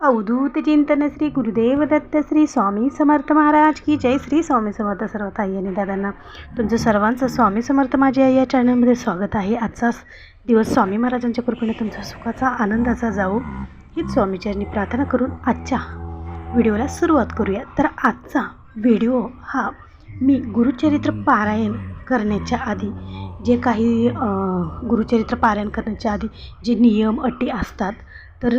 अवधूत चिंतन श्री गुरुदेव दत्त श्री स्वामी समर्थ महाराज की जय श्री स्वामी समर्थ सर्व ताई आणि दादांना तुमचं सर्वांचं स्वामी समर्थ माझ्या या चॅनलमध्ये स्वागत आहे आजचा दिवस स्वामी महाराजांच्या कृपेने तुमचा सुखाचा आनंदाचा जाऊ हीच स्वामीचरणी प्रार्थना करून आजच्या व्हिडिओला सुरुवात करूया तर आजचा व्हिडिओ हा मी गुरुचरित्र पारायण करण्याच्या आधी जे काही गुरुचरित्र पारायण करण्याच्या आधी जे नियम अटी असतात तर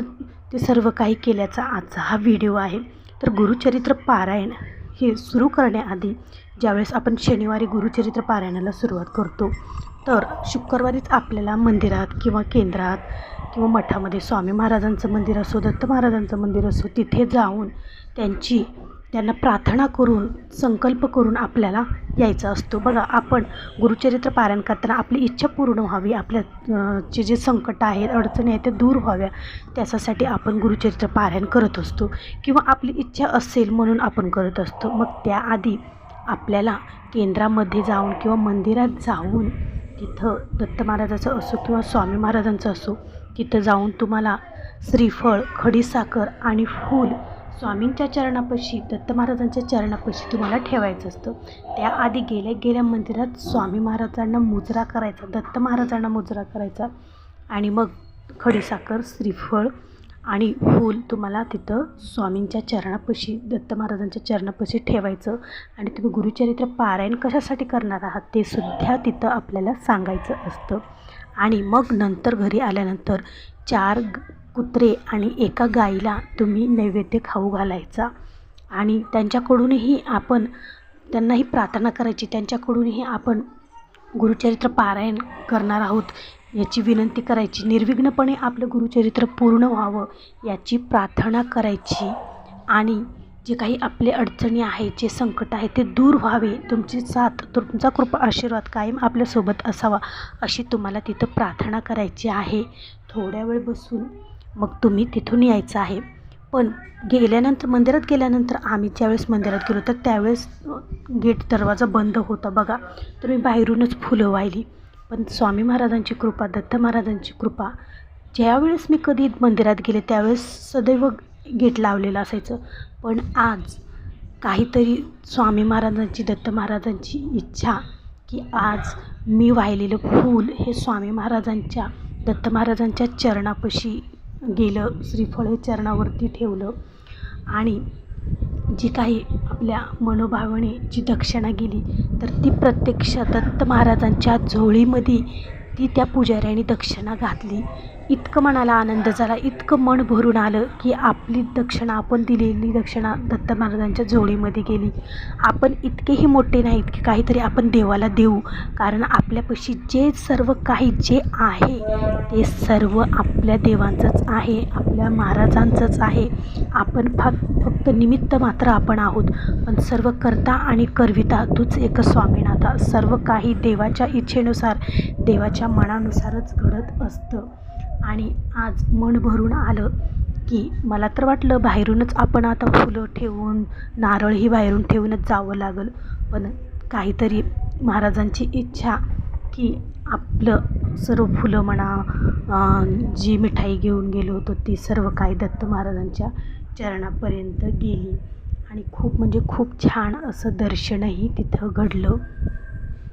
ते सर्व काही केल्याचा आजचा हा व्हिडिओ आहे. तर गुरुचरित्र पारायण हे सुरू करण्याआधी ज्यावेळेस आपण शनिवारी गुरुचरित्र पारायणाला सुरुवात करतो तर शुक्रवारीच आपल्याला मंदिरात किंवा केंद्रात किंवा मठामध्ये स्वामी महाराजांचं मंदिर असो दत्त महाराजांचं मंदिर असो तिथे जाऊन त्यांची त्यांना प्रार्थना करून संकल्प करून आपल्याला यायचा असतो. बघा आपण गुरुचरित्र पारायण करताना आपली इच्छा पूर्ण व्हावी आपल्या चे जे संकट आहेत अडचणी आहेत त्या दूर व्हाव्या. त्याच्यासाठी आपण गुरुचरित्र पारायण करत असतो. किंवा आपली इच्छा असेल म्हणून आपण करत असतो. मग त्याआधी आपल्याला केंद्रामध्ये जाऊन किंवा मंदिरात जाऊन तिथं दत्त महाराजाचं असो किंवा स्वामी महाराजांचं असो तिथं जाऊन तुम्हाला श्रीफळ खडीसाखर आणि फूल स्वामींच्या चरणापाशी दत्त महाराजांच्या चरणापाशी तुम्हाला ठेवायचं असतं. त्याआधी गेल्या गेल्या मंदिरात स्वामी महाराजांना मुजरा करायचा दत्त महाराजांना मुजरा करायचा. आणि मग खडीसाखर श्रीफळ आणि फूल तुम्हाला तिथं स्वामींच्या चरणापाशी दत्त महाराजांच्या चरणापाशी ठेवायचं. आणि तुम्ही गुरुचरित्र पारायण कशासाठी करणार आहात ते सुद्धा तिथं आपल्याला सांगायचं असतं. आणि मग नंतर घरी आल्यानंतर चार कुत्रे आणि एका गाईला तुम्ही नैवेद्य खाऊ घालायचा. आणि त्यांच्याकडूनही आपण त्यांनाही प्रार्थना करायची त्यांच्याकडूनही आपण गुरुचरित्र पारायण करणार आहोत याची विनंती करायची. निर्विघ्नपणे आपलं गुरुचरित्र पूर्ण व्हावं याची प्रार्थना करायची. आणि जे काही आपले अडचणी आहेत जे संकट आहे ते दूर व्हावे. तुमची साथ तुमचा कृपा आशीर्वाद कायम आपल्यासोबत असावा अशी तुम्हाला तिथं प्रार्थना करायची आहे. थोड्या वेळ बसून मग तुम्ही तिथून यायचं आहे. पण गेल्यानंतर मंदिरात गेल्यानंतर आम्ही ज्यावेळेस मंदिरात गेलो तर त्यावेळेस गेट दरवाजा बंद होता बघा. तर मी बाहेरूनच फुलं वाहिली. पण स्वामी महाराजांची कृपा दत्त महाराजांची कृपा ज्यावेळेस मी कधी मंदिरात गेले त्यावेळेस सदैव गेट लावलेलं असायचं. पण आज काहीतरी स्वामी महाराजांची दत्त महाराजांची इच्छा की आज मी वाहिलेलं फूल हे स्वामी महाराजांच्या दत्त महाराजांच्या चरणापाशी गेलं श्रीफळ हे चरणावरती ठेवलं. आणि जी काही आपल्या मनोभावने जी दक्षिणा गेली तर ती प्रत्यक्ष दत्त महाराजांच्या झोळीमध्ये ती त्या पुजाऱ्याने दक्षिणा घातली. इतकं मनाला आनंद झाला इतकं मन भरून आलं की आपली दक्षिणा आपण दिलेली दक्षिणा दत्त महाराजांच्या जोडीमध्ये गेली. आपण इतकेही मोठे नाहीत की काहीतरी आपण देवाला देऊ कारण आपल्यापाशी जे सर्व काही जे आहे ते सर्व आपल्या देवांचंच आहे आपल्या महाराजांचंच आहे. आपण फक्त फक्त निमित्त मात्र आपण आहोत पण सर्व करता आणि करविता तूच एक स्वामीनाथा. सर्व काही देवाच्या इच्छेनुसार देवाच्या मनानुसारच घडत असतं. आणि आज मन भरून आलं की मला तर वाटलं बाहेरूनच आपण आता फुलं ठेवून नारळही बाहेरून ठेवूनच जावं लागलं. पण काहीतरी महाराजांची इच्छा की आपलं सर्व फुलं म्हणा जी मिठाई घेऊन गेलो होतो ती सर्व काही दत्त महाराजांच्या चरणापर्यंत गेली. आणि खूप म्हणजे खूप छान असं दर्शनही तिथं घडलं.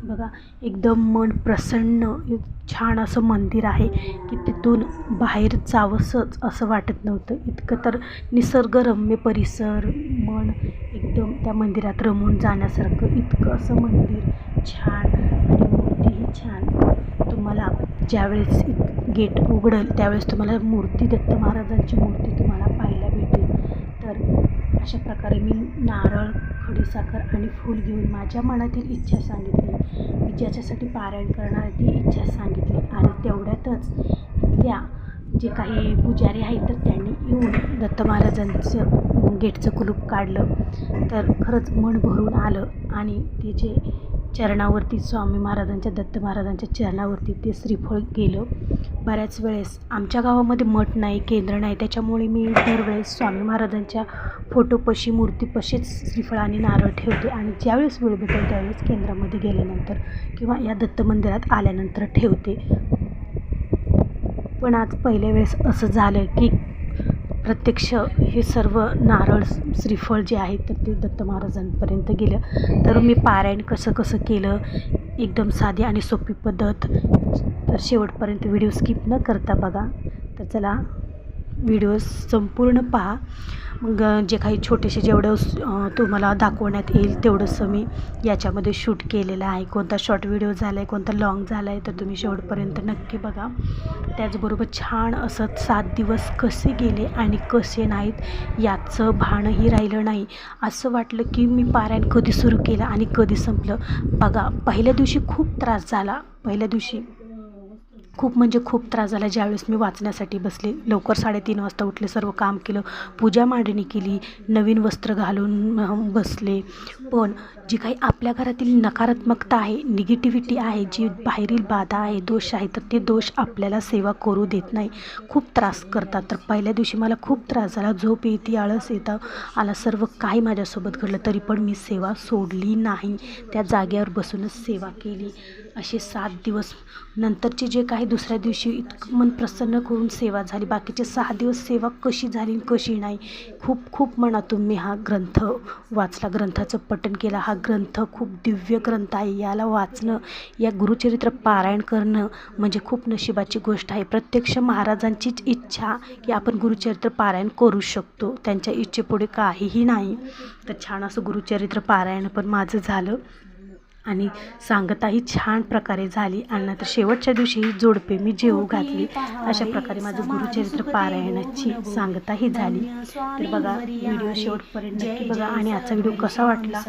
बघा एकदम मन प्रसन्न छान असं मंदिर आहे की तिथून बाहेर जावंसंच असं वाटत नव्हतं. इतकं तर निसर्गरम्य परिसर मन एकदम त्या मंदिरात रमून जाण्यासारखं इतकं असं मंदिर छान आणि मूर्तीही छान. तुम्हाला ज्यावेळेस गेट उघडेल त्यावेळेस तुम्हाला मूर्ती दत्त महाराजांची मूर्ती तुम्हाला पाहायला भेटेल. तर अशा प्रकारे मी नारळ खडीसाखर आणि फूल घेऊन माझ्या मनातील इच्छा सांगितली. मी ज्याच्यासाठी पारायण करणार ती इच्छा सांगितली आणि तेवढ्यातच त्या जे काही पुजारी आहेत तर त्यांनी येऊन दत्त महाराजांचं गेटचं कुलूप काढलं. तर खरंच मन भरून आलं आणि ते जे चरणावरती स्वामी महाराजांच्या दत्त महाराजांच्या चरणावरती ते श्रीफळ गेलं. बऱ्याच वेळेस आमच्या गावामध्ये मठ नाही केंद्र नाही. त्याच्यामुळे मी दरवेळेस स्वामी महाराजांच्या फोटोपाशी मूर्तीपशीच श्रीफळ आणि नारळ ठेवते. आणि ज्यावेळेस वेळ भेटेल त्यावेळेस केंद्रामध्ये गेल्यानंतर किंवा या दत्त मंदिरात आल्यानंतर ठेवते. पण आज पहिल्या वेळेस असं झालं की प्रत्यक्ष हे सर्व नारळ श्रीफळ जे आहे तर ते दत्त महाराजांपर्यंत गेलं. तर मी पारायण कसं कसं केलं एकदम साधी आणि सोपी पद्धत. तर शेवटपर्यंत व्हिडिओ स्किप न करता बघा. तर चला व्हिडिओ संपूर्ण पहा. मग जे काही छोटेसे जेवढं तुम्हाला दाखवण्यात येईल तेवढंसं मी याच्यामध्ये शूट केलेलं आहे. कोणता शॉर्ट व्हिडिओ झाला आहे कोणता लॉंग झाला आहे तर तुम्ही शेवटपर्यंत नक्की बघा. त्याचबरोबर छान असं सात दिवस कसे गेले आणि कसे नाहीत याचं भानही राहिलं नाही. असं वाटलं की मी पारायण कधी सुरू केलं आणि कधी संपलं. बघा पहिल्या दिवशी खूप त्रास झाला. पहिल्या दिवशी खूप म्हणजे खूप त्रास झाला. ज्यावेळेस मी वाचण्यासाठी बसले लवकर साडेतीन वाजता उठले सर्व काम केलं पूजा मांडणी केली नवीन वस्त्र घालून बसले. पण जी काही आपल्या घरातील नकारात्मकता आहे निगेटिव्हिटी आहे जी बाहेरील बाधा आहे दोष आहे तर ते दोष आपल्याला सेवा करू देत नाही. खूप त्रास करतात. तर पहिल्या दिवशी मला खूप त्रास झाला. झोप येते आळस येतं आला. सर्व काही माझ्यासोबत घडलं. तरी पण मी सेवा सोडली नाही. त्या जागेवर बसूनच सेवा केली. असे सात दिवस. नंतरचे जे काही दुसऱ्या दिवशी इतकं मन प्रसन्न करून सेवा झाली. बाकीचे सहा दिवस सेवा कशी झाली कशी नाही खूप खूप मनातून मी हा ग्रंथ वाचला. ग्रंथाचं पठण केला. हा ग्रंथ खूप दिव्य ग्रंथ आहे. याला वाचणं या गुरुचरित्र पारायण करणं म्हणजे खूप नशिबाची गोष्ट आहे. प्रत्यक्ष महाराजांचीच इच्छा की आपण गुरुचरित्र पारायण करू शकतो. त्यांच्या इच्छेपुढे काहीही नाही. तर छान असं गुरुचरित्र पारायण पण माझं झालं. आणि सांगताही छान प्रकारे झाली. आणि नंतर शेवटच्या दिवशी ही जोडपे मी जेवू घातली. अशा प्रकारे माझं गुरुचरित्र पारायणाची सांगताही झाली. तर बघा व्हिडिओ शेवटपर्यंत नक्की बघा. आणि आजचा व्हिडिओ कसा वाटला?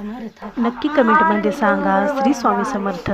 नक्की कमेंटमध्ये सांगा. श्री स्वामी समर्थ.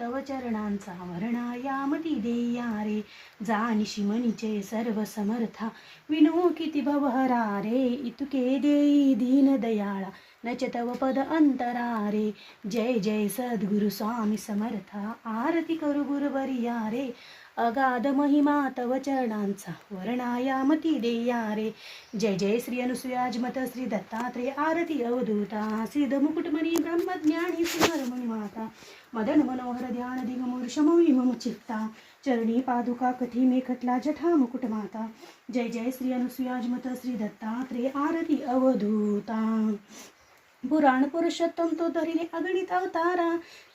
तव चरणांचा वर्णायामती देया रे जानिशी मनीचे सर्व समर्था विनो किती भवहरा रे इतुके देई दीन दयाळा नच तव पद अंतरारे जय जय सद्गुरु स्वामी समर्था। आरती करू गुरुवरिया रे अगाध महिमा तव चरणांचा वर्णाया मती देया रे जय जय श्री अनुसुयाजमत श्री दत्तात्रे आरती अवधूता। सिद्ध मुकुटमणी ब्रह्मज्ञानी सुमरमणी माता। मदन मनोहर ध्यान दिगमूर्षमवी मम चित्ता। चरणी पादुका कथी मे खटला जठा मुकुट माता। जय जय श्री अनुसुयाजमत श्री दत्तात्रे आरती अवधूता। ಪುರಾಣ ಪುರುಷ ತಂತು ಅಗಣಿತ ಅವತಾರ.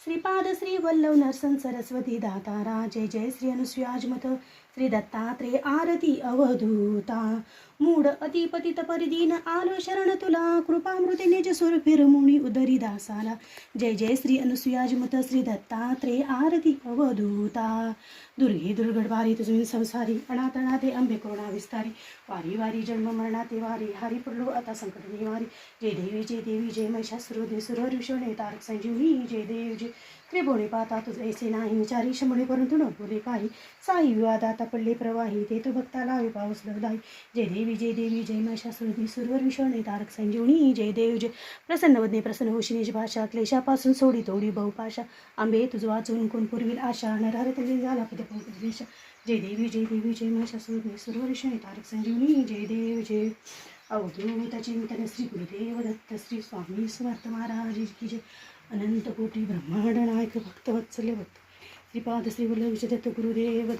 श्रीपाद श्री वल्लभ नरसन सरस्वती दातारा जय जय श्री अनुसुयाजमत श्री दत्तात्रे आरती अवधूता। मूड अतिपतित परिदीन आलो शरण तुला। कृपामृते निज सुरफिर मुनी उदरी दासाला। जय जय श्री अनुसुयाजमत श्री दत्तात्रे आरती अवधूता। दुर्गे दुर्गड वारी तुझी संसारी अनातनाथे अंबे करुणा विस्तारी। वारी वारी जन्म मरणाते वारी। हरी पडलो आता संकट निवारी। जय देवी जय देवी जय महिषासुर दे सुर ऋषणे तारक संजीवनी। जय देव जय त्रिभुवने पाहता तुझ नाही विचारी शंभणे परंतु न बोले काही. साई विवादात पडले प्रवाही. ते तो भक्ताला पाऊस लवदाई जय देवी जय देवी जय महिषासुर दे सुरवर विषणे तारक संजीवनी. जय देव जय. प्रसन्न वदने प्रसन्न होशिनीची भाषा. क्लेशापासून सोडी तोडी बहुपाशा आंबे तुझ वाचून कोण पुरविल आशा. नरहर तरी झाला पद पंकज जय देवी जय देवी जय महिषासुर सुरवर विषणे तारक संजीवनी. जय देव जय. अवधूत चिंतन श्री गुरुदेव दत्त श्री स्वामी समर्थ महाराज की जय. अनंतकोटी ब्रह्मांड नायक भक्त वत्सल्य भक्त श्रीपाद श्री वल्लभ विजय गुरुदेव